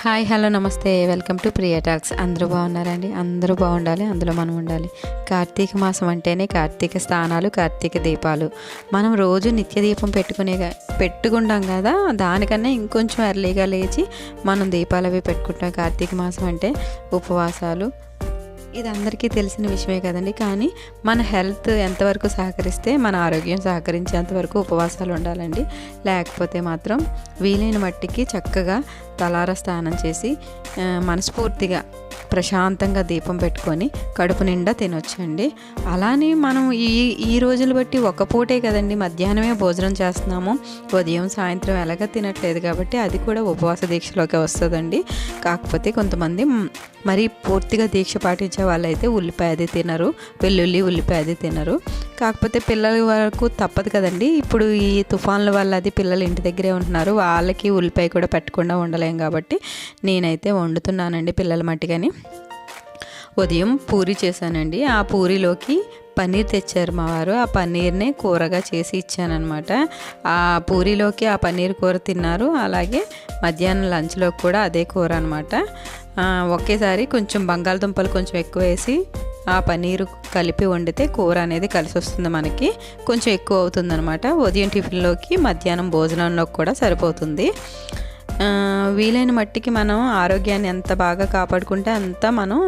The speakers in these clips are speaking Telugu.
హాయ్ హలో నమస్తే. Welcome to Priya talks. అందరూ బాగున్నారండి? అందరూ బాగుండాలి. అందులో మనం ఉండాలి. కార్తీక మాసం అంటేనే కార్తీక స్థానాలు కార్తీక దీపాలు. మనం రోజు నిత్య దీపం పెట్టుకునే పెట్టుకుంటాం కదా? దానికన్నా ఇంకొంచెం ఎర్లీగా లేచి మనం దీపాలు అవి పెట్టుకుంటాం. కార్తీక మాసం అంటే ఉపవాసాలు ఇది అందరికీ తెలిసిన విషయమే కదండి. కానీ మన హెల్త్ ఎంతవరకు సహకరిస్తే మన ఆరోగ్యం సహకరించేంతవరకు ఉపవాసాలు ఉండాలండి. లేకపోతే మాత్రం వీలైన మట్టికి చక్కగా తలార స్నానం చేసి మనస్ఫూర్తిగా ప్రశాంతంగా దీపం పెట్టుకొని కడుపు నిండా తినొచ్చండి. అలానే మనం ఈ ఈ రోజులు బట్టి ఒక పూటే కదండి. మధ్యాహ్నమే భోజనం చేస్తున్నాము. ఉదయం సాయంత్రం ఎలాగ తినట్లేదు కాబట్టి అది కూడా ఉపవాస దీక్షలోకి వస్తుందండి. కాకపోతే కొంతమంది మరి పూర్తిగా దీక్ష పాటించే వాళ్ళైతే ఉల్లిపాయ అది తినరు వెల్లుల్లి ఉల్లిపాయ అది తినరు. కాకపోతే పిల్లల వరకు తప్పదు కదండి. ఇప్పుడు ఈ తుఫాన్ల వల్ల అది పిల్లలు ఇంటి దగ్గరే ఉంటున్నారు. వాళ్ళకి ఉల్లిపాయ కూడా పెట్టకుండా ఉండలేం కాబట్టి నేనైతే వండుతున్నానండి పిల్లల మట్టిగాని. ఉదయం పూరి చేశానండి. ఆ పూరిలోకి పన్నీర్ తెచ్చారు మా వారు. ఆ పన్నీర్ని కూరగా చేసి ఇచ్చానమాట ఆ పూరిలోకి ఆ పన్నీర్ కూర తిన్నారు. అలాగే మధ్యాహ్నం లంచ్లో కూడా అదే కూర అనమాట ఒకేసారి కొంచెం బంగాళదుంపలు కొంచెం ఎక్కువ వేసి ఆ పన్నీరు కలిపి వండితే కూర అనేది కలిసి వస్తుంది మనకి. కొంచెం ఎక్కువ అవుతుంది అనమాట ఉదయం టిఫిన్లోకి మధ్యాహ్నం భోజనంలోకి కూడా సరిపోతుంది. వీలైన మట్టికి మనం ఆరోగ్యాన్ని ఎంత బాగా కాపాడుకుంటే అంత మనం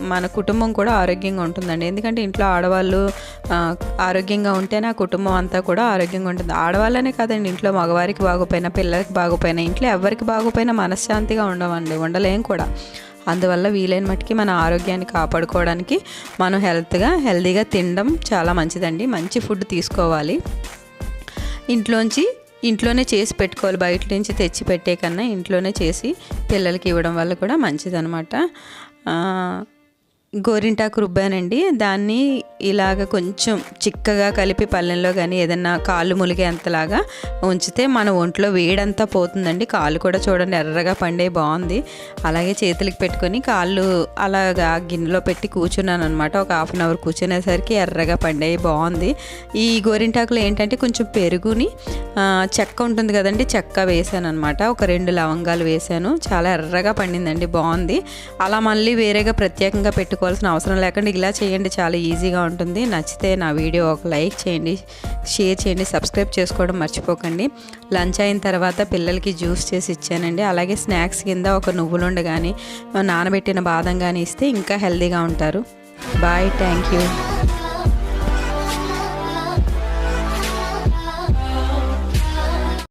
మన కుటుంబం కూడా ఆరోగ్యంగా ఉంటుందండి. ఎందుకంటే ఇంట్లో ఆడవాళ్ళు ఆరోగ్యంగా ఉంటేనే ఆ కుటుంబం అంతా కూడా ఆరోగ్యంగా ఉంటుంది. ఆడవాళ్ళనే కాదండి ఇంట్లో మగవారికి బాగోపోయినా పిల్లలకి బాగోపోయినా ఇంట్లో ఎవరికి బాగోపోయినా మనశ్శాంతిగా ఉండమండి ఉండలేం కూడా. అందువల్ల వీలైన మట్టుకి మన ఆరోగ్యాన్ని కాపాడుకోవడానికి మనం హెల్త్గా హెల్తీగా తినడం చాలా మంచిదండి. మంచి ఫుడ్ తీసుకోవాలి. ఇంట్లోంచి ఇంట్లోనే చేసి పెట్టుకోవాలి. బయట నుంచి తెచ్చి పెట్టే కన్నా ఇంట్లోనే చేసి పిల్లలకి ఇవ్వడం వల్ల కూడా మంచిదనమాట గోరింటాకు రుబ్బానండి. దాన్ని ఇలాగ కొంచెం చిక్కగా కలిపి పళ్ళెంలో కానీ ఏదన్నా కాళ్ళు ములిగే అంతలాగా ఉంచితే మన ఒంట్లో వేడంతా పోతుందండి. కాళ్ళు కూడా చూడండి ఎర్రగా పండే బాగుంది. అలాగే చేతులకి పెట్టుకొని కాళ్ళు అలాగా గిన్నెలో పెట్టి కూర్చున్నాను అనమాట ఒక హాఫ్ అన్ అవర్ కూర్చునేసరికి ఎర్రగా పండే బాగుంది. ఈ గోరింటాకులో ఏంటంటే కొంచెం పెరుగుని చెక్క ఉంటుంది కదండి చెక్క వేసాను అనమాట ఒక రెండు లవంగాలు వేసాను. చాలా ఎర్రగా పండిందండి బాగుంది. అలా మళ్ళీ వేరేగా ప్రత్యేకంగా పెట్టుకోవాల్సిన అవసరం లేకుండా ఇలా చేయండి. చాలా ఈజీగా ఉంటుంది. నచ్చితే నా వీడియో ఒక లైక్ చేయండి షేర్ చేయండి సబ్స్క్రైబ్ చేసుకోవడం మర్చిపోకండి. లంచ్ అయిన తర్వాత పిల్లలకి జ్యూస్ చేసి ఇచ్చానండి. అలాగే స్నాక్స్ కింద ఒక నువ్వులుండ కానీ నానబెట్టిన బాదం కానీ ఇస్తే ఇంకా హెల్తీగా ఉంటారు. Bye thank you.